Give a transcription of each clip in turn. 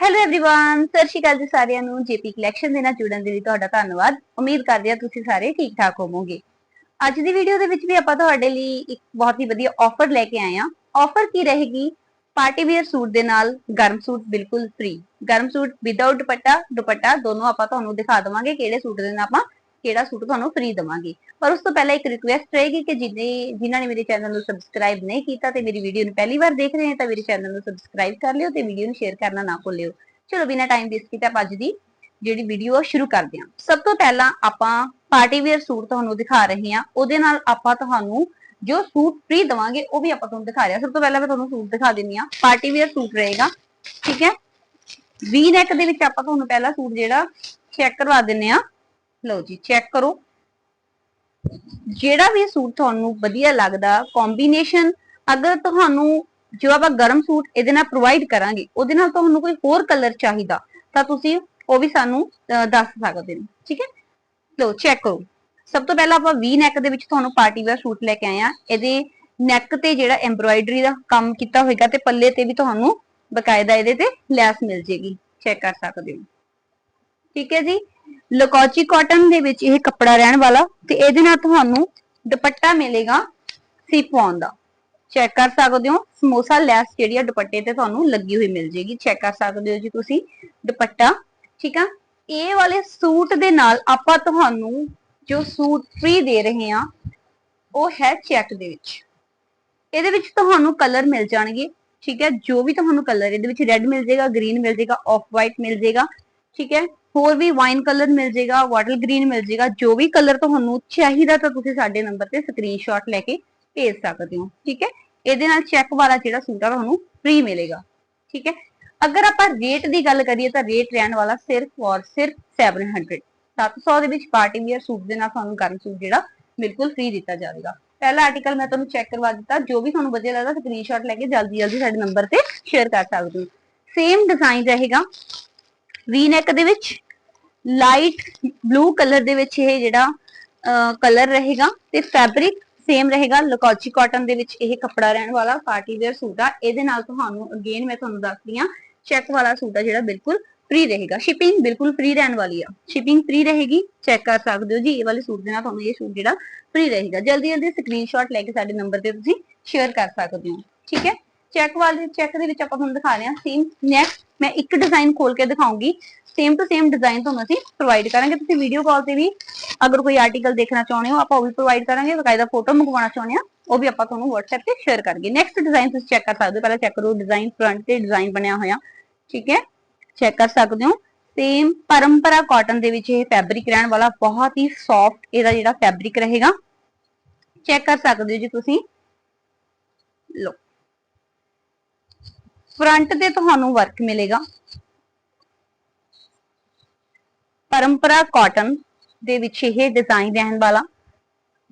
Hello everyone ਸਤਿ ਸ਼੍ਰੀ ਅਕਾਲ ਜੀ ਸਾਰਿਆਂ ਨੂੰ ਜੇਪੀ ਕਲੈਕਸ਼ਨ ਦੇ ਨਾਲ ਜੁੜਨ ਦੇ ਲਈ ਤੁਹਾਡਾ ਧੰਨਵਾਦ ਉਮੀਦ ਕਰਦੇ ਹਾਂ ਤੁਸੀਂ ਸਾਰੇ ਠੀਕ ਠਾਕ ਹੋਵੋਗੇ ਅੱਜ ਦੀ ਵੀਡੀਓ ਦੇ ਵਿੱਚ ਵੀ ਆਪਾਂ ਤੁਹਾਡੇ ਲਈ ਇੱਕ ਬਹੁਤ ਹੀ ਵਧੀਆ ਆਫਰ ਲੈ ਕੇ ਆਏ ਹਾਂ ਆਫਰ ਕੀ ਰਹੇਗੀ ਪਾਰਟੀ ਵੇਅਰ ਸੂਟ ਦੇ ਨਾਲ ਗਰਮ ਸੂਟ ਬਿਲਕੁਲ ਫ੍ਰੀ ਗਰਮ ਸੂਟ ਵਿਦਆਊਟ ਦੁਪੱਟਾ ਦੁਪੱਟਾ ਦੋਨੋਂ ਆਪਾਂ ਤੁਹਾਨੂੰ ਦਿਖਾ ਦਵਾਂਗੇ ਕਿਹੜੇ ਸੂਟ ਦੇ ਨਾਲ ਆਪਾਂ ਕਿਹੜਾ ਸੂਟ ਤੁਹਾਨੂੰ ਫ੍ਰੀ ਦਵਾਂਗੇ। ਪਰ ਉਸ ਤੋਂ ਪਹਿਲਾਂ ਇੱਕ ਰਿਕੁਐਸਟ ਰਹੇਗੀ ਕਿ ਜਿਨੇ ਜਿਨ੍ਹਾਂ ਨੇ ਮੇਰੇ ਚੈਨਲ ਨੂੰ ਸਬਸਕ੍ਰਾਈਬ ਨਹੀਂ ਕੀਤਾ ਤੇ ਮੇਰੀ ਵੀਡੀਓ ਨੂੰ ਪਹਿਲੀ ਵਾਰ ਦੇਖ ਰਹੇ ਹੋ ਤਾਂ ਮੇਰੇ ਚੈਨਲ ਨੂੰ ਸਬਸਕ੍ਰਾਈਬ ਕਰ ਲਿਓ ਤੇ ਵੀਡੀਓ ਨੂੰ ਸ਼ੇਅਰ ਕਰਨਾ ਨਾ ਭੁੱਲਿਓ। ਚਲੋ, ਬਿਨਾਂ ਟਾਈਮ ਵੇਸਟ ਕੀਤੇ ਆਪਾਂ ਅੱਜ ਦੀ ਜਿਹੜੀ ਵੀਡੀਓ ਆ, ਸ਼ੁਰੂ ਕਰਦੇ ਹਾਂ। ਸਭ ਤੋਂ ਪਹਿਲਾਂ ਆਪਾਂ ਪਾਰਟੀ ਵੇਅਰ ਸੂਟ ਤੁਹਾਨੂੰ ਦਿਖਾ ਰਹੇ ਹਾਂ। ਉਹਦੇ ਨਾਲ ਆਪਾਂ ਤੁਹਾਨੂੰ ਜੋ ਸੂਟ ਫ੍ਰੀ ਦਵਾਂਗੇ, ਉਹ ਵੀ ਆਪਾਂ ਤੁਹਾਨੂੰ ਦਿਖਾ ਰਹੇ ਹਾਂ। ਸਭ ਤੋਂ ਪਹਿਲਾਂ ਮੈਂ ਤੁਹਾਨੂੰ ਸੂਟ ਦਿਖਾ ਦਿੰਨੀ ਆ ਪਾਰਟੀ ਵੇਅਰ ਸੂਟ ਰਹੇਗਾ। ਠੀਕ ਹੈ? ਵੀ ਨੈਕ ਦੇ ਵਿੱਚ ਆਪਾਂ ਤੁਹਾਨੂੰ ਪਹਿਲਾ ਸੂਟ ਜਿਹੜਾ ਚੈੱਕ ਕਰਵਾ ਦਿੰਨੇ ਆ ਲਓ ਜੀ ਚੈੱਕ ਕਰੋ। ਜਿਹੜਾ ਵੀ ਸੂਟ ਤੁਹਾਨੂੰ ਵਧੀਆ ਲੱਗਦਾ ਕੰਬੀਨੇਸ਼ਨ ਅਗਰ ਤੁਹਾਨੂੰ, ਜੋ ਆਪਾਂ ਗਰਮ ਸੂਟ ਇਹਦੇ ਨਾਲ ਪ੍ਰੋਵਾਈਡ ਕਰਾਂਗੇ, ਉਹਦੇ ਨਾਲ ਤੁਹਾਨੂੰ ਕੋਈ ਹੋਰ ਕਲਰ ਚਾਹੀਦਾ, ਤਾਂ ਤੁਸੀਂ ਉਹ ਵੀ ਸਾਨੂੰ ਦੱਸ ਸਕਦੇ ਹੋ, ਠੀਕ ਹੈ? ਲਓ ਚੈੱਕ ਕਰੋ। ਸਭ ਤੋਂ ਪਹਿਲਾਂ ਆਪਾਂ ਵੀ ਨੈਕ ਦੇ ਵਿੱਚ ਤੁਹਾਨੂੰ ਪਾਰਟੀ ਵੇਅਰ ਸੂਟ ਲੈ ਕੇ ਆਏ ਆ ਇਹਦੇ ਨੈਕ ਤੇ ਜਿਹੜਾ ਐਮਬ੍ਰਾਇਡਰੀ ਦਾ ਕੰਮ ਕੀਤਾ ਹੋਏਗਾ ਤੇ ਪੱਲੇ ਤੇ ਵੀ ਤੁਹਾਨੂੰ ਬਕਾਇਦਾ ਇਹਦੇ ਤੇ ਲੈਸ ਮਿਲ ਜੇਗੀ। ਚੈੱਕ ਕਰ ਸਕਦੇ ਹੋ। ਠੀਕ ਹੈ ਜੀ? ਲਕੋਚੀ ਕਾਟਨ ਦੇ ਵਿੱਚ ਇਹ ਕੱਪੜਾ ਰਹਿਣ ਵਾਲਾ ਤੇ ਇਹਦੇ ਨਾਲ ਤੁਹਾਨੂੰ ਦੁਪੱਟਾ ਮਿਲੇਗਾ ਸਿਫੋਨ ਦਾ। ਚੈੱਕ ਕਰ ਸਕਦੇ ਹੋ, ਸਮੋਸਾ ਲੈਸ ਜਿਹੜੀ ਆ ਦੁਪੱਟੇ ਤੇ ਤੁਹਾਨੂੰ ਲੱਗੀ ਹੋਈ ਮਿਲ ਜੇਗੀ। ਚੈੱਕ ਕਰ ਸਕਦੇ ਹੋ ਜੀ ਤੁਸੀਂ ਦੁਪੱਟਾ, ਠੀਕ ਆ? ਇਹ ਵਾਲੇ ਸੂਟ ਦੇ ਨਾਲ ਆਪਾਂ ਤੁਹਾਨੂੰ ਜੋ ਸੂਟ ਫ੍ਰੀ ਦੇ ਰਹੇ ਹਾਂ, ਉਹ ਹੈ ਚੈੱਕ ਦੇ ਵਿੱਚ। ਇਹਦੇ ਵਿੱਚ ਤੁਹਾਨੂੰ ਕਲਰ ਮਿਲ ਜਾਣਗੇ, ਠੀਕ ਹੈ ਜੋ ਵੀ ਤੁਹਾਨੂੰ ਕਲਰ ਇਹਦੇ ਵਿੱਚ ਰੈੱਡ ਮਿਲ ਜਾਏਗਾ ਗ੍ਰੀਨ ਮਿਲ ਜਾਏਗਾ ਆਫ ਵਾਈਟ ਮਿਲ ਜਾਏਗਾ ਠੀਕ ਹੈ ਹੋਰ ਵੀ ਵਾਈਨ ਕਲਰ ਮਿਲ ਜਾਏਗਾ ਵਾਟਰ ਗ੍ਰੀਨ ਮਿਲ ਜਾਏਗਾ, ਜੋ ਵੀ ਕਲਰ ਤੁਹਾਨੂੰ ਚਾਹੀਦਾ ਤਾਂ ਤੁਸੀਂ ਸਾਡੇ ਨੰਬਰ ਤੇ ਸਕਰੀਨਸ਼ਾਟ ਲੈ ਕੇ ਭੇਜ ਸਕਦੇ ਹੋ, ਠੀਕ ਹੈ? ਇਹਦੇ ਨਾਲ ਚੈੱਕ ਵਾਲਾ ਜਿਹੜਾ ਸੂਟ ਆ ਤੁਹਾਨੂੰ ਫ੍ਰੀ ਮਿਲੇਗਾ, ਠੀਕ ਹੈ? ਅਗਰ ਆਪਾਂ ਰੇਟ ਦੀ ਗੱਲ ਕਰੀਏ ਤਾਂ ਰੇਟ ਰਹਿਣ ਵਾਲਾ ਸਿਰਫ ਔਰ ਸਿਰਫ 700 700 ਦੇ ਵਿੱਚ ਪਾਰਟੀ ਵੇਅਰ ਸੂਟ ਦੇ ਨਾਲ ਤੁਹਾਨੂੰ ਗਰਮ ਸੂਟ ਜਿਹੜਾ ਬਿਲਕੁਲ ਫ੍ਰੀ ਦਿੱਤਾ ਜਾਵੇਗਾ। ਪਹਿਲਾ ਆਰਟੀਕਲ ਮੈਂ ਤੁਹਾਨੂੰ ਚੈੱਕ ਕਰਵਾ ਦਿੱਤਾ, ਜੋ ਵੀ ਤੁਹਾਨੂੰ ਵਧੀਆ ਲੱਗਦਾ ਸਕਰੀਨਸ਼ਾਟ ਲੈ ਕੇ ਜਲਦੀ ਜਲਦੀ ਸਾਡੇ ਨੰਬਰ ਤੇ ਸ਼ੇਅਰ ਕਰ ਸਕਦੇ ਹੋ। ਸੇਮ ਡਿਜ਼ਾਈਨ ਰਹੇਗਾ। ਵੀ ਨੈਕ ਦੇ ਵਿੱਚ ਲਾਈਟ ਬਲੂ ਕਲਰ ਦੇ ਵਿੱਚ ਇਹ ਜਿਹੜਾ ਕਲਰ ਰਹੇਗਾ ਤੇ ਫੈਬਰਿਕ ਸੇਮ ਰਹੇਗਾ ਲਕੋਚੀ ਕਾਟਨ ਦੇ ਵਿੱਚ ਇਹ ਕੱਪੜਾ ਰਹਿਣ ਵਾਲਾ ਪਾਰਟੀ ਵੇਅਰ ਸੂਟ ਆ। ਇਹਦੇ ਨਾਲ ਤੁਹਾਨੂੰ ਅਗੇਨ ਮੈਂ ਤੁਹਾਨੂੰ ਦੱਸਦੀ ਆ ਚੈੱਕ ਵਾਲਾ ਸੂਟ ਆ ਜਿਹੜਾ ਬਿਲਕੁਲ ਫ੍ਰੀ ਰਹੇਗਾ। ਸ਼ਿਪਿੰਗ ਬਿਲਕੁਲ ਫ੍ਰੀ ਰਹਿਣ ਵਾਲੀ ਆ। ਸ਼ਿਪਿੰਗ ਫ੍ਰੀ ਰਹੇਗੀ ਚੈੱਕ ਕਰ ਸਕਦੇ ਹੋ ਜੀ, ਇਹ ਵਾਲੇ ਸੂਟ ਦੇ ਨਾਲ ਤੁਹਾਨੂੰ ਇਹ ਸੂਟ ਜਿਹੜਾ ਫ੍ਰੀ ਰਹੇਗਾ। ਜਲਦੀ ਜਲਦੀ ਸਕਰੀਨਸ਼ਾਟ ਲੈ ਕੇ ਸਾਡੇ ਨੰਬਰ ਤੇ ਤੁਸੀਂ ਸ਼ੇਅਰ ਕਰ ਸਕਦੇ ਹੋ। ਠੀਕ ਹੈ? ਚੈੱਕ ਵਾਲੇ ਚੈੱਕ ਦੇ ਵਿੱਚ ਆਪਾਂ ਤੁਹਾਨੂੰ ਦਿਖਾ ਰਹੇ ਹਾਂ ਸੇਮ ਨੈਕਸਟ ਮੈਂ ਇੱਕ ਡਿਜ਼ਾਈਨ ਖੋਲ ਕੇ ਦਿਖਾਉਂਗੀ। ਸੇਮ ਟੂ ਸੇਮ ਡਿਜ਼ਾਈਨ ਤੁਹਾਨੂੰ ਅਸੀਂ ਪ੍ਰੋਵਾਈਡ ਕਰਾਂਗੇ। ਤੁਸੀਂ ਵੀਡੀਓ ਕਾਲ ਤੇ ਵੀ ਅਗਰ ਕੋਈ ਆਰਟੀਕਲ ਦੇਖਣਾ ਚਾਹੁੰਦੇ ਹੋ, ਆਪਾਂ ਉਹ ਵੀ ਪ੍ਰੋਵਾਈਡ ਕਰਾਂਗੇ। ਬਕਾਇਦਾ ਫੋਟੋ ਮੰਗਵਾਉਣਾ ਚਾਹੁੰਦੇ ਆ ਉਹ ਵੀ ਆਪਾਂ ਤੁਹਾਨੂੰ WhatsApp ਤੇ ਸ਼ੇਅਰ ਕਰਾਂਗੇ। ਨੈਕਸਟ ਡਿਜ਼ਾਈਨ ਤੁਸੀਂ ਚੈੱਕ ਕਰ ਸਕਦੇ ਹੋ। ਪਹਿਲਾਂ ਚੈੱਕ ਕਰੋ ਡਿਜ਼ਾਈਨ ਫਰੰਟ ਤੇ ਡਿਜ਼ਾਈਨ ਬਣਿਆ ਹੋਇਆ। ਠੀਕ ਹੈ? ਚੈੱਕ ਕਰ ਸਕਦੇ ਹੋ। ਸੇਮ ਪਰੰਪਰਾ ਕਾਟਨ ਦੇ ਵਿੱਚ ਇਹ ਫੈਬਰਿਕ ਰਹਿਣ ਵਾਲਾ ਬਹੁਤ ਹੀ ਸੌਫਟ ਇਹਦਾ ਜਿਹੜਾ ਫੈਬਰਿਕ ਰਹੇਗਾ। ਚੈੱਕ ਕਰ ਸਕਦੇ ਹੋ ਜੀ ਤੁਸੀਂ। ਲੋ ਫਰੰਟ ਤੇ ਤੁਹਾਨੂੰ ਵਰਕ ਮਿਲੇਗਾ। ਪਰੰਪਰਾ ਕਾਟਨ ਦੇ ਵਿੱਚ ਇਹ ਡਿਜ਼ਾਈਨ ਰਹਿਣ ਵਾਲਾ।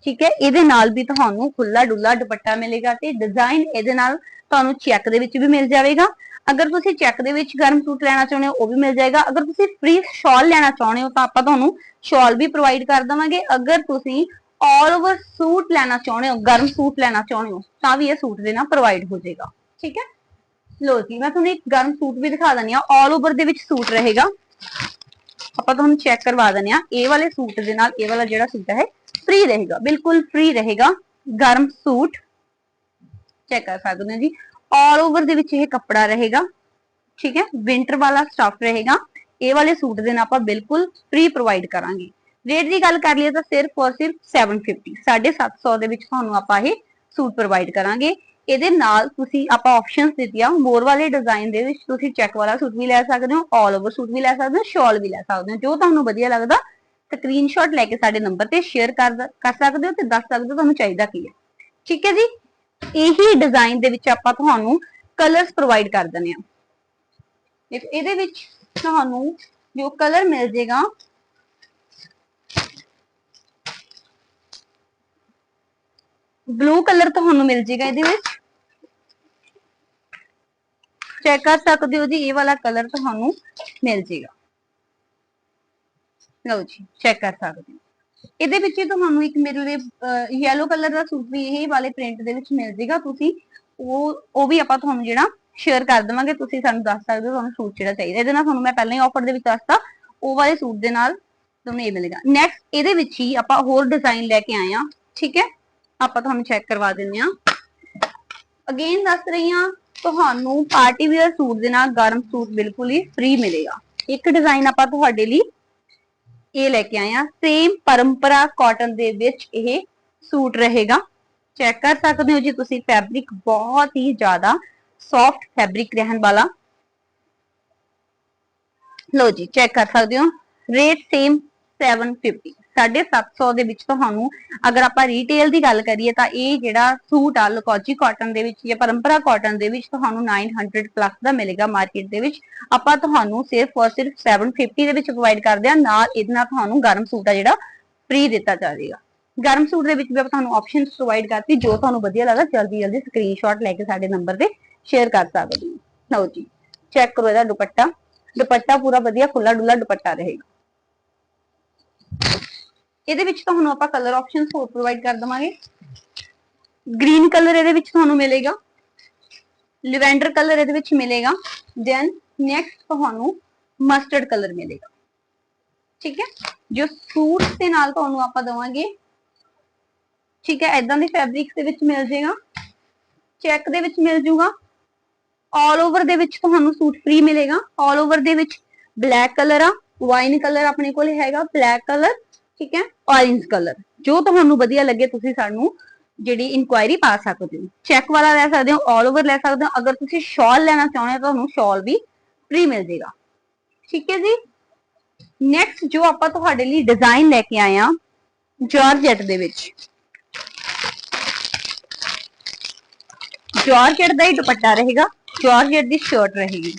ਠੀਕ ਹੈ, ਇਹਦੇ ਨਾਲ ਵੀ ਤੁਹਾਨੂੰ ਖੁੱਲਾ ਡੁੱਲਾ ਦੁਪੱਟਾ ਮਿਲੇਗਾ ਤੇ ਡਿਜ਼ਾਈਨ ਇਹਦੇ ਨਾਲ ਤੁਹਾਨੂੰ ਚੈੱਕ ਦੇ ਵਿੱਚ ਵੀ ਮਿਲ ਜਾਵੇਗਾ। ਅਗਰ ਤੁਸੀਂ ਚੈੱਕ ਦੇ ਵਿੱਚ ਗਰਮ ਸੂਟ ਲੈਣਾ ਚਾਹੁੰਦੇ ਹੋ, ਉਹ ਵੀ ਮਿਲ ਜਾਏਗਾ। ਅਗਰ ਤੁਸੀਂ ਫ੍ਰੀ ਸ਼ਾਲ ਲੈਣਾ ਚਾਹੁੰਦੇ ਹੋ, ਤਾਂ ਆਪਾਂ ਤੁਹਾਨੂੰ ਸ਼ਾਲ ਵੀ ਪ੍ਰੋਵਾਈਡ ਕਰ ਦਵਾਂਗੇ। ਅਗਰ ਤੁਸੀਂ ਆਲ ਓਵਰ ਸੂਟ ਲੈਣਾ ਚਾਹੁੰਦੇ ਹੋ, ਗਰਮ ਸੂਟ ਲੈਣਾ ਚਾਹੁੰਦੇ ਹੋ, ਤਾਂ ਵੀ ਇਹ ਸੂਟ ਦੇ ਨਾਲ ਪ੍ਰੋਵਾਈਡ ਹੋ ਜਾਏਗਾ। ਠੀਕ ਹੈ? ਲੋ ਜੀ, ਮੈਂ ਤੁਹਾਨੂੰ ਇੱਕ ਗਰਮ ਸੂਟ ਵੀ ਦਿਖਾ ਦਿੰਦੀ ਆ ਆਲ ਓਵਰ ਦੇ ਵਿੱਚ ਸੂਟ ਰਹੇਗਾ। ਆਪਾਂ ਤੁਹਾਨੂੰ ਚੈੱਕ ਕਰਵਾ ਦਿੰਦੇ ਆ ਇਹ ਵਾਲੇ ਸੂਟ ਦੇ ਨਾਲ ਇਹ ਵਾਲਾ ਜਿਹੜਾ ਸੂਟ ਹੈ ਫ੍ਰੀ ਰਹੇਗਾ। ਬਿਲਕੁਲ ਫ੍ਰੀ ਰਹੇਗਾ। ਗਰਮ ਸੂਟ। ਚੈੱਕ ਕਰ ਸਕਦੇ ਹੋ ਜੀ। ਆਲ ਓਵਰ ਦੇ ਵਿੱਚ ਇਹ ਕੱਪੜਾ ਰਹੇਗਾ। ਠੀਕ ਹੈ? ਵਿੰਟਰ ਵਾਲਾ ਸਟਫ ਰਹੇਗਾ। ਇਹ ਵਾਲੇ ਸੂਟ ਦੇ ਨਾਲ ਆਪਾਂ ਬਿਲਕੁਲ ਫ੍ਰੀ ਪ੍ਰੋਵਾਈਡ ਕਰਾਂਗੇ। ਰੇਟ ਦੀ ਗੱਲ ਕਰ ਲਈਏ ਤਾਂ ਸਿਰਫ ਔਰ ਸਿਰਫ 750 750 ਦੇ ਵਿੱਚ ਤੁਹਾਨੂੰ ਆਪਾਂ ਇਹ ਸੂਟ ਪ੍ਰੋਵਾਈਡ ਕਰਾਂਗੇ। ਇਹਦੇ ਨਾਲ ਤੁਸੀਂ ਆਪਾਂ ਆਪਸ਼ਨਸ ਦਿੱਤੀਆਂ ਮੋਰ ਵਾਲੇ ਡਿਜ਼ਾਈਨ ਦੇ ਵਿੱਚ ਤੁਸੀਂ ਚੈੱਕ ਵਾਲਾ ਸੂਟ ਵੀ ਲੈ ਸਕਦੇ ਹੋ ਆਲ ਓਵਰ ਸੂਟ ਵੀ ਲੈ ਸਕਦੇ ਹੋ ਸ਼ਾਲ ਵੀ ਲੈ ਸਕਦੇ ਹੋ, ਜੋ ਤੁਹਾਨੂੰ ਵਧੀਆ ਲੱਗਦਾ ਸਕਰੀਨਸ਼ਾਟ ਲੈ ਕੇ ਸਾਡੇ ਨੰਬਰ ਤੇ ਸ਼ੇਅਰ ਕਰ ਕਰ ਸਕਦੇ ਹੋ ਤੇ ਦੱਸ ਸਕਦੇ ਹੋ ਤੁਹਾਨੂੰ ਚਾਹੀਦਾ ਕੀ ਹੈ। ਠੀਕ ਹੈ ਜੀ? ਇਹੀ ਡਿਜ਼ਾਈਨ ਦੇ ਵਿੱਚ ਆਪਾਂ ਤੁਹਾਨੂੰ ਕਲਰਸ ਪ੍ਰੋਵਾਈਡ ਕਰ ਦਿੰਦੇ ਆ ਦੇਖੋ, ਇਹਦੇ ਵਿੱਚ ਤੁਹਾਨੂੰ ਜੋ ਕਲਰ ਮਿਲ ਜੇਗਾ ਬਲੂ ਕਲਰ ਤੁਹਾਨੂੰ ਮਿਲ ਜੇਗਾ ਇਹਦੇ ਵਿੱਚ। ਚੈੱਕ ਕਰ ਸਕਦੇ ਹੋ ਜੀ, ਇਹ ਵਾਲਾ ਕਲਰ ਤੁਹਾਨੂੰ ਮਿਲ ਜੇਗਾ। ਲਓ ਜੀ ਚੈੱਕ ਕਰ ਸਕਦੇ ਹੋ। ਇਹਦੇ ਵਿੱਚ ਤੁਹਾਨੂੰ ਇੱਕ ਮੇਰੇ ਯੈਲੋ ਕਲਰ ਦਾ ਸੂਟ ਵੀ ਇਹ ਵਾਲੇ ਪ੍ਰਿੰਟ ਦੇ ਵਿੱਚ ਮਿਲ ਜੇਗਾ। ਤੁਸੀਂ ਉਹ ਉਹ ਵੀ ਆਪਾਂ ਤੁਹਾਨੂੰ ਜਿਹੜਾ ਸ਼ੇਅਰ ਕਰ ਦੇਵਾਂਗੇ। ਤੁਸੀਂ ਸਾਨੂੰ ਦੱਸ ਸਕਦੇ ਹੋ ਤੁਹਾਨੂੰ ਸੂਟ ਜਿਹੜਾ ਚਾਹੀਦਾ। ਇਹਦੇ ਨਾਲ ਤੁਹਾਨੂੰ ਮੈਂ ਪਹਿਲਾਂ ਹੀ ਆਫਰ ਦੇ ਵਿੱਚ ਦੱਸਤਾ, ਉਹ ਵਾਲੇ ਸੂਟ ਦੇ ਨਾਲ ਤੁਹਾਨੂੰ ਇਹ ਮਿਲੇਗਾ। ਨੈਕਸਟ ਇਹਦੇ ਵਿੱਚ ਹੀ ਆਪਾਂ ਹੋਰ ਡਿਜ਼ਾਈਨ ਲੈ ਕੇ ਆਏ ਆ ਠੀਕ ਹੈ? ਆਪਾਂ ਤੁਹਾਨੂੰ ਚੈੱਕ ਕਰਵਾ ਦਿੰਦੇ ਆ ਅਗੇਨ ਦੱਸ ਰਹੀ ਹਾਂ ਤੁਹਾਨੂੰ ਪਾਰਟੀ ਵੇਅਰ ਸੂਟ ਦੇ ਨਾਲ ਗਰਮ ਸੂਟ ਬਿਲਕੁਲ ਹੀ ਫ੍ਰੀ ਮਿਲੇਗਾ। ਇੱਕ ਡਿਜ਼ਾਈਨ ਆਪਾਂ ਤੁਹਾਡੇ ਲਈ ਇਹ ਲੈ ਕੇ ਆਏ ਆ ਸੇਮ ਪਰੰਪਰਾ ਕਾਟਨ ਦੇ ਵਿੱਚ ਇਹ ਸੂਟ ਰਹੇਗਾ। ਚੈੱਕ ਕਰ ਸਕਦੇ ਹੋ ਜੀ ਤੁਸੀਂ ਫੈਬਰਿਕ ਬਹੁਤ ਹੀ ਜ਼ਿਆਦਾ ਸੌਫਟ ਫੈਬਰਿਕ ਰਹਿਣ ਵਾਲਾ। ਲੋ ਜੀ ਚੈੱਕ ਕਰ ਸਕਦੇ ਹੋ। ਰੇਟ ਸੇਮ 750 750 ਦੇ ਵਿੱਚ ਤੁਹਾਨੂੰ ਅਗਰ ਆਪਾਂ ਰੀਟੇਲ ਦੀ ਗੱਲ ਕਰੀਏ ਤਾਂ ਇਹ ਜਿਹੜਾ ਸੂਟ ਆ ਲਕੋਜੀ ਕਾਟਨ ਦੇ ਵਿੱਚ ਜਾਂ ਪਰੰਪਰਾ ਕਾਟਨ ਦੇ ਵਿੱਚ ਤੁਹਾਨੂੰ 900 ਪਲੱਸ ਦਾ ਮਿਲੇਗਾ ਮਾਰਕੀਟ ਦੇ ਵਿੱਚ। ਆਪਾਂ ਤੁਹਾਨੂੰ ਸਿਰਫ ਔਰ ਸਿਰਫ 750 ਦੇ ਵਿੱਚ ਪ੍ਰੋਵਾਈਡ ਕਰਦੇ ਆ ਨਾਲ ਇਹਦੇ ਨਾਲ ਤੁਹਾਨੂੰ ਗਰਮ ਸੂਟ ਆ ਜਿਹੜਾ ਫ੍ਰੀ ਦਿੱਤਾ ਜਾਵੇਗਾ। ਗਰਮ ਸੂਟ ਦੇ ਵਿੱਚ ਵੀ ਆਪਾਂ ਤੁਹਾਨੂੰ ਆਪਸ਼ਨਸ ਪ੍ਰੋਵਾਈਡ ਕਰਤੀ, ਜੋ ਤੁਹਾਨੂੰ ਵਧੀਆ ਲੱਗਦਾ, ਜਲਦੀ ਜਲਦੀ ਸਕਰੀਨਸ਼ਾਟ ਲੈ ਕੇ ਸਾਡੇ ਨੰਬਰ ਤੇ ਸ਼ੇਅਰ ਕਰ ਸਕਦੇ ਹੋ। ਲਓ ਜੀ ਚੈੱਕ ਕਰੋ ਇਹਦਾ ਦੁਪੱਟਾ। ਦੁਪੱਟਾ ਪੂਰਾ ਵਧੀਆ ਖੁੱਲਾ ਡੁੱਲਾ ਦੁਪੱਟਾ ਰਹੇਗਾ। ਇਹਦੇ ਵਿੱਚ ਤੁਹਾਨੂੰ ਆਪਾਂ ਕਲਰ ਆਪਸ਼ਨਸ ਹੋਰ ਪ੍ਰੋਵਾਈਡ ਕਰ ਦਵਾਂਗੇ। ਗ੍ਰੀਨ ਕਲਰ ਇਹਦੇ ਵਿੱਚ ਤੁਹਾਨੂੰ ਮਿਲੇਗਾ। ਲਿਵੈਂਡਰ ਕਲਰ ਇਹਦੇ ਵਿੱਚ ਮਿਲੇਗਾ। ਦੈਨ ਨੈਕਸਟ ਤੁਹਾਨੂੰ ਮਸਟਰਡ ਕਲਰ ਮਿਲੇਗਾ। ਠੀਕ ਹੈ? ਜੋ ਸੂਟ ਦੇ ਨਾਲ ਤੁਹਾਨੂੰ ਆਪਾਂ ਦਵਾਂਗੇ। ਠੀਕ ਹੈ? ਐਦਾਂ ਦੇ ਫੈਬਰਿਕਸ ਦੇ ਵਿੱਚ ਮਿਲ ਜਾਏਗਾ ਚੈੱਕ ਦੇ ਵਿੱਚ ਮਿਲ ਜੂਗਾ। ਆਲ ਓਵਰ ਦੇ ਵਿੱਚ ਤੁਹਾਨੂੰ ਸੂਟ ਫ੍ਰੀ ਮਿਲੇਗਾ। ਆਲ ਓਵਰ ਦੇ ਵਿੱਚ ਬਲੈਕ ਕਲਰ ਆ। ਵਾਈਨ ਕਲਰ ਆਪਣੇ ਕੋਲ ਹੈਗਾ। ਬਲੈਕ ਕਲਰ ਠੀਕ ਹੈ? ਔਰੇਂਜ ਕਲਰ ਜੋ ਤੁਹਾਨੂੰ ਵਧੀਆ ਲੱਗੇ, ਤੁਸੀਂ ਸਾਨੂੰ ਜਿਹੜੀ ਇਨਕੁਆਇਰੀ ਪਾ ਸਕਦੇ ਹੋ। ਚੈੱਕ ਵਾਲਾ ਲੈ ਸਕਦੇ ਹੋ ਆਲ ਓਵਰ ਲੈ ਸਕਦੇ ਹੋ। ਅਗਰ ਤੁਸੀਂ ਸ਼ਾਲ ਲੈਣਾ ਚਾਹੁੰਦੇ ਹੋ ਤੁਹਾਨੂੰ ਸ਼ਾਲ ਵੀ ਫ੍ਰੀ ਮਿਲ ਜਾਏਗਾ ਠੀਕ ਹੈ ਜੀ? ਨੈਕਸਟ ਜੋ ਆਪਾਂ ਤੁਹਾਡੇ ਲਈ ਡਿਜ਼ਾਈਨ ਲੈ ਕੇ ਆਏ ਆ ਜਾਰਜਟ ਦੇ ਵਿੱਚ। ਜਾਰਜਟ ਦਾ ਹੀ ਦੁਪੱਟਾ ਰਹੇਗਾ। ਜਾਰਜਟ ਦੀ ਸ਼ਰਟ ਰਹੇਗੀ।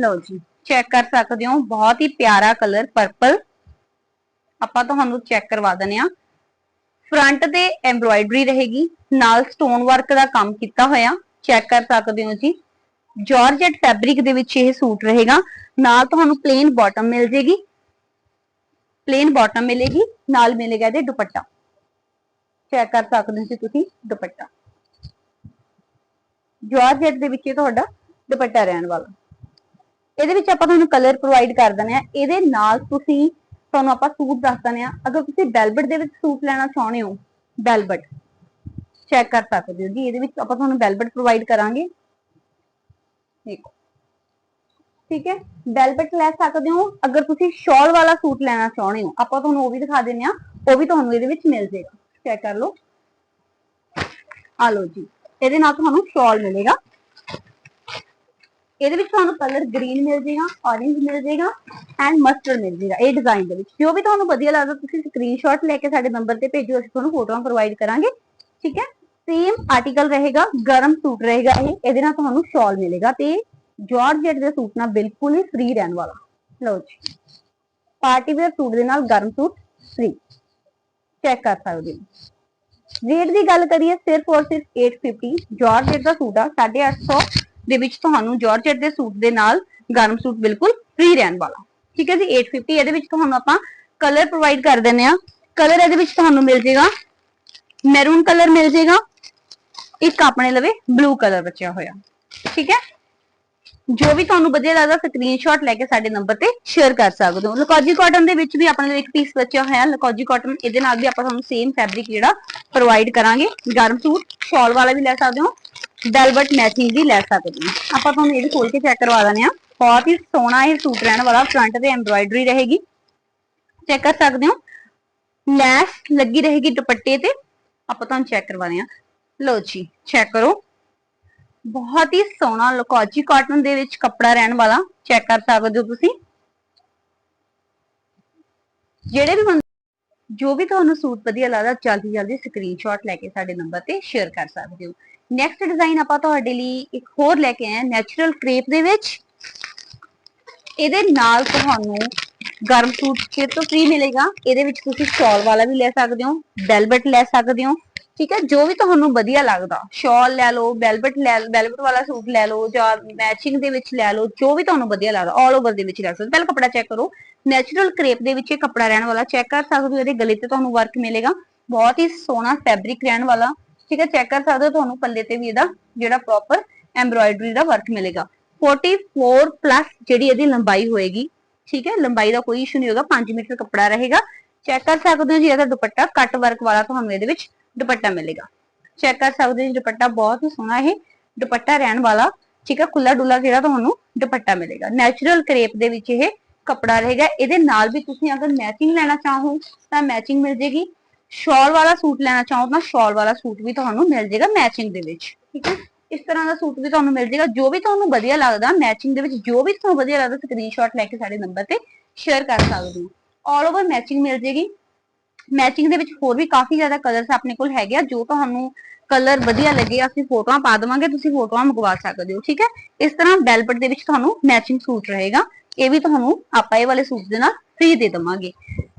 ਲਓ ਜੀ ਚੈੱਕ ਕਰ ਸਕਦੇ ਹੋ। ਬਹੁਤ ਹੀ ਪਿਆਰਾ ਕਲਰ ਪਰਪਲ ਆਪਾਂ ਤੁਹਾਨੂੰ ਚੈੱਕ ਕਰਵਾ ਦਿੰਦੇ ਆ ਫਰੰਟ ਤੇ ਐਮਬ੍ਰੋਇਡਰੀ ਰਹੇਗੀ, ਨਾਲ ਸਟੋਨ ਵਰਕ ਦਾ ਕੰਮ ਕੀਤਾ ਹੋਇਆ ਚੈੱਕ ਕਰ ਸਕਦੇ ਹੋ ਜੀ। ਜਾਰਜਟ ਫੈਬਰਿਕ ਦੇ ਵਿੱਚ ਇਹ ਸੂਟ ਰਹੇਗਾ, ਨਾਲ ਤੁਹਾਨੂੰ ਪਲੇਨ ਬਾਟਮ ਮਿਲ ਜੇਗੀ। ਪਲੇਨ ਬਾਟਮ ਮਿਲੇਗੀ, ਨਾਲ ਮਿਲੇਗਾ ਇਹਦੇ ਦੁਪੱਟਾ। ਚੈੱਕ ਕਰ ਸਕਦੇ ਹੋ ਜੀ ਤੁਸੀਂ, ਦੁਪੱਟਾ। ਜਾਰਜਟ ਦੇ ਵਿੱਚ ਇਹ ਤੁਹਾਡਾ ਦੁਪੱਟਾ ਰਹਿਣ ਵਾਲਾ। ਇਹਦੇ ਵਿੱਚ ਆਪਾਂ ਤੁਹਾਨੂੰ ਕਲਰ ਪ੍ਰੋਵਾਈਡ ਕਰ ਦਿੰਦੇ ਆ ਇਹਦੇ ਨਾਲ ਤੁਸੀਂ ਤੁਹਾਨੂੰ ਆਪਾਂ ਸੂਟ ਦੱਸ ਦਿੰਦੇ ਆ ਅਗਰ ਤੁਸੀਂ ਵੈਲਵਟ ਦੇ ਵਿੱਚ ਸੂਟ ਲੈਣਾ ਚਾਹੁੰਦੇ ਹੋ ਵੈਲਵਟ ਚੈੱਕ ਕਰ ਸਕਦੇ ਹੋ ਜੀ, ਇਹਦੇ ਵਿੱਚ ਆਪਾਂ ਤੁਹਾਨੂੰ ਵੈਲਵਟ ਪ੍ਰੋਵਾਈਡ ਕਰਾਂਗੇ। ਦੇਖੋ, ਠੀਕ ਹੈ ਵੈਲਵਟ ਲੈ ਸਕਦੇ ਹੋ। ਅਗਰ ਤੁਸੀਂ ਸ਼ਾਲ ਵਾਲਾ ਸੂਟ ਲੈਣਾ ਚਾਹੁੰਦੇ ਹੋ, ਆਪਾਂ ਤੁਹਾਨੂੰ ਉਹ ਵੀ ਦਿਖਾ ਦਿੰਦੇ ਆ ਉਹ ਵੀ ਤੁਹਾਨੂੰ ਇਹਦੇ ਵਿੱਚ ਮਿਲ ਜਾਏਗਾ। ਚੈੱਕ ਕਰ ਲਓ। ਆ ਲਓ ਜੀ, ਇਹਦੇ ਨਾਲ ਤੁਹਾਨੂੰ ਸ਼ਾਲ ਮਿਲੇਗਾ। ਇਹਦੇ ਵਿੱਚ ਤੁਹਾਨੂੰ ਕਲਰ ਗ੍ਰੀਨ ਮਿਲ ਜਾਏਗਾ ਔਰੇਂਜ ਮਿਲ ਜਾਏਗਾ ਐਂਡ ਮਸਟਰਡ ਮਿਲ ਜਾਏਗਾ, ਇਹ ਡਿਜ਼ਾਈਨ ਦੇ ਵਿੱਚ। ਜੋ ਵੀ ਤੁਹਾਨੂੰ ਵਧੀਆ ਲੱਗਦਾ, ਤੁਸੀਂ ਸਕਰੀਨਸ਼ਾਟ ਲੈ ਕੇ ਸਾਡੇ ਨੰਬਰ ਤੇ ਭੇਜੋ, ਅਸੀਂ ਤੁਹਾਨੂੰ ਫੋਟੋਆਂ ਪ੍ਰੋਵਾਈਡ ਕਰਾਂਗੇ, ਠੀਕ ਹੈ? ਸੇਮ ਆਰਟੀਕਲ ਰਹੇਗਾ, ਗਰਮ ਸੂਟ ਰਹੇਗਾ ਇਹ, ਇਹਦੇ ਨਾਲ ਤੁਹਾਨੂੰ ਸ਼ਾਲ ਮਿਲੇਗਾ ਤੇ ਜਾਰਜਟ ਦੇ ਸੂਟ ਨਾਲ ਬਿਲਕੁਲ ਹੀ ਫ੍ਰੀ ਰਹਿਣ ਵਾਲਾ। ਲਓ ਜੀ। ਪਾਰਟੀ ਵੇਅਰ ਸੂਟ ਦੇ ਨਾਲ ਗਰਮ ਸੂਟ ਫ੍ਰੀ ਚੈੱਕ ਕਰ ਸਕਦੇ ਹੋ। ਰੇਟ ਦੀ ਗੱਲ ਕਰੀਏ, ਸਿਰਫ ਔਰ ਸਿਰਫ 850 ਜਾਰਜਟ ਦਾ ਸੂਟ ਆ 850 ਦੇ ਵਿੱਚ ਤੁਹਾਨੂੰ ਜਾਰਜਟ ਦੇ ਸੂਟ ਦੇ ਨਾਲ ਗਰਮ ਸੂਟ ਬਿਲਕੁਲ ਫ੍ਰੀ ਰਹਿਣ ਵਾਲਾ। ਠੀਕ ਹੈ ਜੀ? 850 ਇਹਦੇ ਵਿੱਚ ਤੁਹਾਨੂੰ ਆਪਾਂ ਕਲਰ ਪ੍ਰੋਵਾਈਡ ਕਰ ਦਿੰਨੇ ਆ ਕਲਰ ਇਹਦੇ ਵਿੱਚ ਤੁਹਾਨੂੰ ਮਿਲ ਜੇਗਾ ਮੈਰੂਨ ਕਲਰ ਮਿਲ ਜੇਗਾ ਇੱਕ ਆਪਣੇ ਲਵੇ ਬਲੂ ਕਲਰ ਬਚਿਆ ਹੋਇਆ। ਠੀਕ ਹੈ? ਜੋ ਵੀ ਤੁਹਾਨੂੰ ਵਧੀਆ ਲੱਗਦਾ ਸਕਰੀਨਸ਼ਾਟ ਲੈ ਕੇ ਸਾਡੇ ਨੰਬਰ ਤੇ ਸ਼ੇਅਰ ਕਰ ਸਕਦੇ ਹੋ। ਲਕੋਜੀ ਕਾਟਨ ਦੇ ਵਿੱਚ ਵੀ ਆਪਣੇ ਲਈ ਇੱਕ ਪੀਸ ਬਚਿਆ ਹੋਇਆ। ਲਕੋਜੀ ਕਾਟਨ ਇਹਦੇ ਨਾਲ ਵੀ ਆਪਾਂ ਤੁਹਾਨੂੰ ਸੇਮ ਫੈਬਰਿਕ ਜਿਹੜਾ ਪ੍ਰੋਵਾਈਡ ਕਰਾਂਗੇ। ਗਰਮ ਸੂਟ ਸ਼ਾਲ ਵਾਲਾ ਵੀ ਲੈ ਸਕਦੇ ਹੋ। ਵੈਲਵਟ ਮੈਚਿੰਗ ਵੀ ਲੈ ਸਕਦੇ ਹੋ। ਆਪਾਂ ਤੁਹਾਨੂੰ ਇਹ ਵੀ ਖੋਲ ਕੇ ਚੈੱਕ ਕਰਵਾ ਦਿੰਦੇ ਆ ਬਹੁਤ ਹੀ ਸੋਹਣਾ ਇਹ ਸੂਟ ਰਹਿਣ ਵਾਲਾ। ਫਰੰਟ ਤੇ ਐਮਬ੍ਰਾਇਡਰੀ ਰਹੇਗੀ। ਚੈੱਕ ਕਰ ਸਕਦੇ ਹੋ। ਲੈਸ ਲੱਗੀ ਰਹੇਗੀ ਦੁਪੱਟੇ ਤੇ। ਆਪਾਂ ਤੁਹਾਨੂੰ ਚੈੱਕ ਕਰਵਾਦੇ ਆ ਲਓ ਜੀ ਚੈੱਕ ਕਰੋ। ਬਹੁਤ ਹੀ ਸੋਹਣਾ ਲਕੋਜੀ ਕਾਟਨ ਦੇ ਵਿੱਚ ਕੱਪੜਾ ਰਹਿਣ ਵਾਲਾ। ਚੈੱਕ ਕਰ ਸਕਦੇ ਹੋ ਤੁਸੀਂ। ਜਿਹੜੇ ਵੀ ਬੰਦੇ ਜੋ ਵੀ ਤੁਹਾਨੂੰ ਸੂਟ ਵਧੀਆ ਲੱਗਦਾ ਜਲਦੀ ਜਲਦੀ ਸਕਰੀਨਸ਼ਾਟ ਲੈ ਕੇ ਸਾਡੇ ਨੰਬਰ ਤੇ ਸ਼ੇਅਰ ਕਰ ਸਕਦੇ ਹੋ। ਨੈਕਸਟ ਡਿਜ਼ਾਈਨ ਆਪਾਂ ਤੁਹਾਡੇ ਲਈ ਇੱਕ ਹੋਰ ਲੈ ਕੇ ਆਏ ਨੈਚੁਰਲ ਕ੍ਰੇਪ ਦੇ ਵਿੱਚ। ਇਹਦੇ ਨਾਲ ਤੁਹਾਨੂੰ ਗਰਮ ਸੂਟ ਫਿਰ ਤੋਂ ਫ੍ਰੀ ਮਿਲੇਗਾ। ਇਹਦੇ ਵਿੱਚ ਤੁਸੀਂ ਸ਼ਾਲ ਵਾਲਾ ਵੀ ਲੈ ਸਕਦੇ ਹੋ ਵੈਲਵਟ ਲੈ ਸਕਦੇ ਹੋ, ਠੀਕ ਹੈ? ਜੋ ਵੀ ਤੁਹਾਨੂੰ ਵਧੀਆ ਲੱਗਦਾ। ਸ਼ਾਲ ਲੈ ਲਓ ਵੈਲਵਟ ਲੈ ਵੈਲਵਟ ਵਾਲਾ ਸੂਟ ਲੈ ਲਓ, ਜਾਂ ਮੈਚਿੰਗ ਦੇ ਵਿੱਚ ਲੈ ਲਓ, ਜੋ ਵੀ ਤੁਹਾਨੂੰ ਵਧੀਆ ਲੱਗਦਾ ਆਲ ਓਵਰ ਦੇ ਵਿੱਚ ਲੈ ਸਕਦੇ ਪਹਿਲਾਂ ਕੱਪੜਾ ਚੈੱਕ ਕਰੋ। ਨੈਚੁਰਲ ਕ੍ਰੇਪ ਦੇ ਵਿੱਚ ਇਹ ਕੱਪੜਾ ਰਹਿਣ ਵਾਲਾ ਚੈੱਕ ਕਰ ਸਕਦੇ ਹੋ, ਇਹਦੇ ਗਲੇ ਤੇ ਤੁਹਾਨੂੰ ਵਰਕ ਮਿਲੇਗਾ। ਬਹੁਤ ਹੀ ਸੋਹਣਾ ਫੈਬਰਿਕ ਰਹਿਣ ਵਾਲਾ। ਠੀਕ ਹੈ ਚੈੱਕ ਕਰ ਸਕਦੇ ਹੋ ਤੁਹਾਨੂੰ ਪੱਲੇ ਤੇ ਵੀ ਇਹਦਾ ਜਿਹੜਾ ਪ੍ਰੋਪਰ ਐਮਬ੍ਰੋਇਡਰੀ ਦਾ ਵਰਕ ਮਿਲੇਗਾ। 44 ਪਲੱਸ ਜਿਹੜੀ ਇਹਦੀ ਲੰਬਾਈ ਹੋਏਗੀ, ਠੀਕ ਹੈ, ਲੰਬਾਈ ਦਾ ਕੋਈ ਇਸ਼ੂ ਨਹੀਂ ਹੋਗਾ 5 ਮੀਟਰ ਕੱਪੜਾ ਰਹੇਗਾ। ਚੈੱਕ ਕਰ ਸਕਦੇ ਹੋ ਜੀ ਇਹਦਾ ਦੁਪੱਟਾ ਕੱਟ ਵਰਕ ਵਾਲਾ ਤੁਹਾਨੂੰ ਇਹਦੇ ਵਿੱਚ ਦੁਪੱਟਾ ਮਿਲੇਗਾ। ਚੈੱਕ ਕਰ ਸਕਦੇ ਹੋ ਜੀ ਦੁਪੱਟਾ, ਬਹੁਤ ਹੀ ਸੋਹਣਾ ਇਹ ਦੁਪੱਟਾ ਰਹਿਣ ਵਾਲਾ, ਠੀਕ ਹੈ ਖੁੱਲਾ ਡੁੱਲਾ ਜਿਹੜਾ ਤੁਹਾਨੂੰ ਦੁਪੱਟਾ ਮਿਲੇਗਾ। ਨੈਚੁਰਲ ਕਰੇਪ ਦੇ ਵਿੱਚ ਇਹ ਕੱਪੜਾ ਰਹੇਗਾ। ਇਹਦੇ ਨਾਲ ਵੀ ਤੁਸੀਂ ਅਗਰ ਮੈਚਿੰਗ ਲੈਣਾ ਚਾਹੋ ਤਾਂ ਮੈਚਿੰਗ ਮਿਲ ਜੇਗੀ। ਸ਼ਾਲ ਵਾਲਾ ਸੂਟ ਲੈਣਾ ਚਾਹੋ ਤਾਂ ਸ਼ਾਲ ਵਾਲਾ ਸੂਟ ਵੀ ਤੁਹਾਨੂੰ ਮਿਲ ਜੇਗਾ ਮੈਚਿੰਗ ਦੇ ਵਿੱਚ, ਠੀਕ ਹੈ? ਇਸ ਤਰ੍ਹਾਂ ਦਾ ਸੂਟ ਵੀ ਤੁਹਾਨੂੰ ਮਿਲ ਜੇਗਾ, ਜੋ ਵੀ ਤੁਹਾਨੂੰ ਵਧੀਆ ਲੱਗਦਾ ਮੈਚਿੰਗ ਦੇ ਵਿੱਚ, ਜੋ ਵੀ ਤੁਹਾਨੂੰ ਵਧੀਆ ਲੱਗਦਾ ਸਕਰੀਨਸ਼ਾਟ ਲੈ ਕੇ ਸਾਡੇ ਨੰਬਰ ਤੇ ਸ਼ੇਅਰ ਕਰ ਸਕਦੇ ਹੋ। ਆਲ ਓਵਰ ਮੈਚਿੰਗ ਮਿਲ ਜੇਗੀ। ਮੈਚਿੰਗ ਦੇ ਵਿੱਚ ਹੋਰ ਵੀ ਕਾਫੀ ਜ਼ਿਆਦਾ ਕਲਰਸ ਆਪਣੇ ਕੋਲ ਹੈਗੇ ਆ, ਜੋ ਤੁਹਾਨੂੰ ਕਲਰ ਵਧੀਆ ਲੱਗੇ, ਅਸੀਂ ਫੋਟੋਆਂ ਪਾ ਦੇਵਾਂਗੇ, ਤੁਸੀਂ ਫੋਟੋਆਂ ਮੰਗਵਾ ਸਕਦੇ ਹੋ, ਠੀਕ ਹੈ? ਇਸ ਤਰ੍ਹਾਂ ਬੈਲਬਟ ਦੇ ਵਿੱਚ ਤੁਹਾਨੂੰ ਮੈਚਿੰਗ ਸੂਟ ਰਹੇਗਾ। ਇਹ ਵੀ ਤੁਹਾਨੂੰ ਆਪਾਂ ਇਹ ਵਾਲੇ ਸੂਟ ਦੇ ਨਾਲ ਫ੍ਰੀ ਦੇ ਦਵਾਂਗੇ।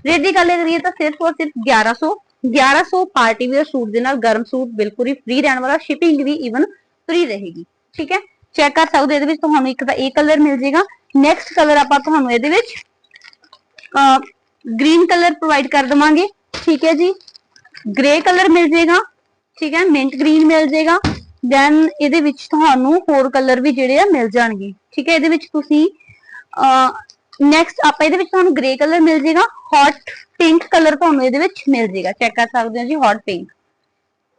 ਰੇਟ ਦੀ ਗੱਲ ਕਰੀਏ ਤਾਂ ਸਿਰਫ ਔਰ ਸਿਰਫ 1100 1100 ਪਾਰਟੀ ਵੇਅਰ ਸੂਟ ਦੇ ਨਾਲ ਗਰਮ ਸੂਟ ਬਿਲਕੁਲ ਹੀ ਫ੍ਰੀ ਰਹਿਣ ਵਾਲਾ ਸ਼ਿਪਿੰਗ ਵੀ ਇਵਨ ਫ੍ਰੀ ਰਹੇਗੀ। ਠੀਕ ਹੈ? ਚੈੱਕ ਕਰ ਸਕਦੇ ਇਹਦੇ ਵਿੱਚ ਤੁਹਾਨੂੰ ਇੱਕ ਤਾਂ ਇਹ ਕਲਰ ਮਿਲ ਜੇਗਾ। ਨੈਕਸਟ ਕਲਰ ਆਪਾਂ ਤੁਹਾਨੂੰ ਇਹਦੇ ਵਿੱਚ ਗ੍ਰੀਨ ਕਲਰ ਪ੍ਰੋਵਾਈਡ ਕਰ ਦਵਾਂਗੇ। ਠੀਕ ਹੈ ਜੀ? ਗ੍ਰੇ ਕਲਰ ਮਿਲ ਜੇਗਾ। ਠੀਕ ਹੈ? ਮਿੰਟ ਗ੍ਰੀਨ ਮਿਲ ਜੇਗਾ। ਦੈਨ ਇਹਦੇ ਵਿੱਚ ਤੁਹਾਨੂੰ ਹੋਰ ਕਲਰ ਵੀ ਜਿਹੜੇ ਆ ਮਿਲ ਜਾਣਗੇ। ਠੀਕ ਹੈ? ਇਹਦੇ ਵਿੱਚ ਤੁਸੀਂ ਨੈਕਸਟ ਆਪਾਂ ਇਹਦੇ ਵਿੱਚ ਤੁਹਾਨੂੰ ਗ੍ਰੇ ਕਲਰ ਮਿਲ ਜੇਗਾ ਹੌਟ ਪਿੰਕ ਕਲਰ ਤੁਹਾਨੂੰ ਇਹਦੇ ਵਿੱਚ ਮਿਲ ਜੇਗਾ। ਚੈੱਕ ਕਰ ਸਕਦੇ ਹੋ ਜੀ hot pink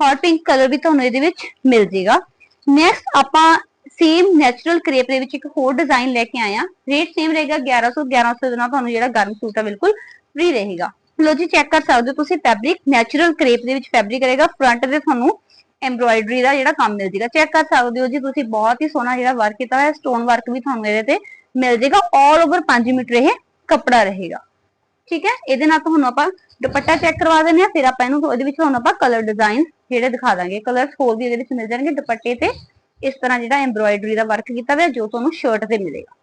hot pink colour ਵੀ ਤੁਹਾਨੂੰ ਇਹਦੇ ਵਿੱਚ ਮਿਲ ਜੇਗਾ। ਨੈਕਸਟ ਆਪਾਂ ਸੇਮ ਨੈਚੁਰਲ ਕਰੇਪ ਦੇ ਵਿੱਚ ਇੱਕ ਹੋਰ ਡਿਜ਼ਾਈਨ ਲੈ ਕੇ ਆਏ ਰੇਟ ਸੇਮ ਰਹੇਗਾ 1100 1100 ਦੇ ਨਾਲ ਤੁਹਾਨੂੰ ਜਿਹੜਾ ਗਰਮ ਸੂਟ ਆ, ਬਿਲਕੁਲ ਫ੍ਰੀ ਰਹੇਗਾ। ਲੋ ਜੀ ਚੈੱਕ ਕਰ ਸਕਦੇ ਹੋ ਤੁਸੀਂ ਫੈਬਰਿਕ ਨੈਚੁਰਲ ਕਰੇਪ ਦੇ ਵਿੱਚ ਫੈਬਰਿਕ ਰਹੇਗਾ। ਫਰੰਟ ਤੇ ਤੁਹਾਨੂੰ ਐਮਬ੍ਰੋਇਡਰੀ ਦਾ ਜਿਹੜਾ ਕੰਮ ਮਿਲ ਜੇਗਾ। ਚੈੱਕ ਕਰ ਸਕਦੇ ਹੋ ਜੀ, ਤੁਸੀਂ ਬਹੁਤ ਹੀ ਸੋਹਣਾ ਜਿਹੜਾ ਵਰਕ ਕੀਤਾ ਹੋਇਆ ਸਟੋਨ ਵਰਕ ਵੀ ਤੁਹਾਨੂੰ ਇਹਦੇ ਤੇ ਮਿਲ ਜੇਗਾ 올 ਓਵਰ 5 ਮੀਟਰ ਇਹ ਕੱਪੜਾ ਰਹੇਗਾ। ਠੀਕ ਹੈ? ਇਹਦੇ ਨਾਲ ਤੁਹਾਨੂੰ ਆਪਾਂ ਦੁਪੱਟਾ ਚੈੱਕ ਕਰਵਾ ਦਿੰਦੇ ਆ ਫਿਰ ਆਪਾਂ ਇਹਨੂੰ ਉਹਦੇ ਵਿੱਚ ਤੁਹਾਨੂੰ ਆਪਾਂ ਕਲਰ ਡਿਜ਼ਾਈਨ ਜਿਹੜੇ ਦਿਖਾ ਦਾਂਗੇ। ਕਲਰਸ ਹੋਰ ਵੀ ਇਹਦੇ ਵਿੱਚ ਮਿਲ ਜਾਣਗੇ ਦੁਪੱਟੇ ਤੇ। ਇਸ ਤਰ੍ਹਾਂ ਜਿਹੜਾ ਐਮਬ੍ਰੋਇਡਰੀ ਦਾ ਵਰਕ ਕੀਤਾ ਹੋਇਆ, ਜੋ ਤੁਹਾਨੂੰ ਸ਼ਰਟ ਤੇ ਮਿਲੇਗਾ।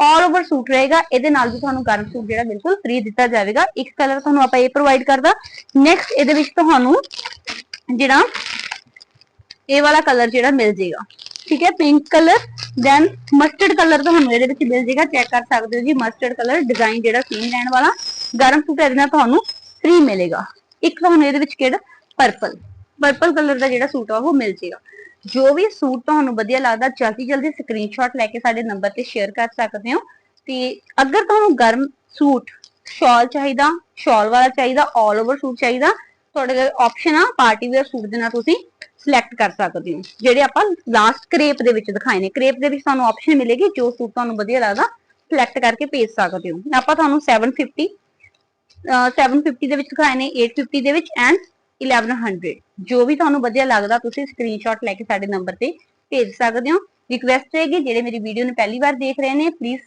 ਆਲ ਓਵਰ ਸੂਟ ਰਹੇਗਾ। ਇਹਦੇ ਨਾਲ ਵੀ ਤੁਹਾਨੂੰ ਗਰਮ ਸੂਟ ਜਿਹੜਾ ਬਿਲਕੁਲ ਫ੍ਰੀ ਦਿੱਤਾ ਜਾਵੇਗਾ। ਇੱਕ ਕਲਰ ਤੁਹਾਨੂੰ ਆਪਾਂ ਇਹ ਪ੍ਰੋਵਾਈਡ ਕਰਦਾ। ਨੈਕਸਟ ਇਹਦੇ ਵਿੱਚ ਤੁਹਾਨੂੰ ਜਿਹੜਾ ਇਹ ਵਾਲਾ ਕਲਰ ਜਿਹੜਾ ਮਿਲ ਜੇਗਾ ਠੀਕ ਹੈ pink colour then mustard colour ਤੁਹਾਨੂੰ ਇਹਦੇ ਵਿੱਚ ਮਿਲ ਜੇਗਾ ਚੈੱਕ ਕਰ ਸਕਦੇ ਹੋ ਜੀ ਮਸਟਰਡ ਕਲਰ ਡਿਜ਼ਾਈਨ ਜਿਹੜਾ ਸੇਮ ਰਹਿਣ ਵਾਲਾ, ਗਰਮ ਸੂਟ ਇਹਦੇ ਨਾਲ ਤੁਹਾਨੂੰ ਫ੍ਰੀ ਮਿਲੇਗਾ। ਇੱਕ ਤੁਹਾਨੂੰ ਇਹਦੇ ਵਿੱਚ ਕਿਹੜਾ? ਪਰਪਲ ਪਰਪਲ ਕਲਰ ਦਾ ਜਿਹੜਾ ਸੂਟ ਆ, ਉਹ ਮਿਲ ਜੇਗਾ। ਜੋ ਵੀ ਸੂਟ ਤੁਹਾਨੂੰ ਵਧੀਆ ਲੱਗਦਾ, ਜਲਦੀ ਜਲਦੀ ਸਕਰੀਨਸ਼ਾਟ ਲੈ ਕੇ ਸਾਡੇ ਨੰਬਰ ਤੇ ਸ਼ੇਅਰ ਕਰ ਸਕਦੇ ਹੋ। ਤੇ ਅਗਰ ਤੁਹਾਨੂੰ ਗਰਮ ਸੂਟ ਸ਼ਾਲ ਚਾਹੀਦਾ ਸ਼ਾਲ ਵਾਲਾ ਚਾਹੀਦਾ 올 ਓਵਰ ਸੂਟ ਚਾਹੀਦਾ ਤੁਹਾਡੇ ਕੋਲ ਆਪਸ਼ਨ ਆ ਪਾਰਟੀ ਵੇਅਰ ਸੂਟ ਦੇ ਨਾਲ ਤੁਸੀਂ ਸਿਲੈਕਟ ਕਰ ਸਕਦੇ ਹੋ। ਜਿਹੜੇ ਆਪਾਂ ਲਾਸਟ ਕਰੇਪ ਦੇ ਵਿੱਚ ਦਿਖਾਏ ਨੇ। ਕਰੇਪ ਦੇ ਵਿੱਚ ਤੁਹਾਨੂੰ ਆਪਸ਼ਨ ਮਿਲੇਗੀ, ਜੋ ਸੂਟ ਤੁਹਾਨੂੰ ਵਧੀਆ ਲੱਗਦਾ ਸਿਲੈਕਟ ਕਰਕੇ ਭੇਜ ਸਕਦੇ ਹੋ। ਆਪਾਂ ਤੁਹਾਨੂੰ 750 750 ਦੇ ਵਿੱਚ ਦਿਖਾਏ ਨੇ 850 ਦੇ ਵਿੱਚ ਐਂਡ 1100 ਜੋ ਵੀ ਤੁਹਾਨੂੰ ਵਧੀਆ ਲੱਗਦਾ, ਤੁਸੀਂ ਸਕਰੀਨਸ਼ਾਟ ਲੈ ਕੇ ਸਾਡੇ ਨੰਬਰ ਤੇ ਭੇਜ ਸਕਦੇ ਹੋ। ਰਿਕਵੈਸਟ ਹੈ ਕਿ ਜਿਹੜੇ ਮੇਰੀ ਵੀਡੀਓ ਨੂੰ ਪਹਿਲੀ ਵਾਰ ਦੇਖ ਰਹੇ ਨੇ ਪਲੀਜ਼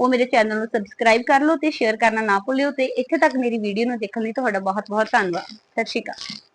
ਉਹ ਮੇਰੇ ਚੈਨਲ ਨੂੰ ਸਬਸਕ੍ਰਾਈਬ ਕਰ ਲਓ ਤੇ ਸ਼ੇਅਰ ਕਰਨਾ ਨਾ ਭੁੱਲਿਓ ਤੇ ਇੱਥੇ ਤੱਕ ਮੇਰੀ ਵੀਡੀਓ ਨੂੰ ਦੇਖਣ ਲਈ ਤੁਹਾਡਾ ਬਹੁਤ ਬਹੁਤ ਧੰਨਵਾਦ। ਸਤਿ ਸ਼੍ਰੀ ਅਕਾਲ।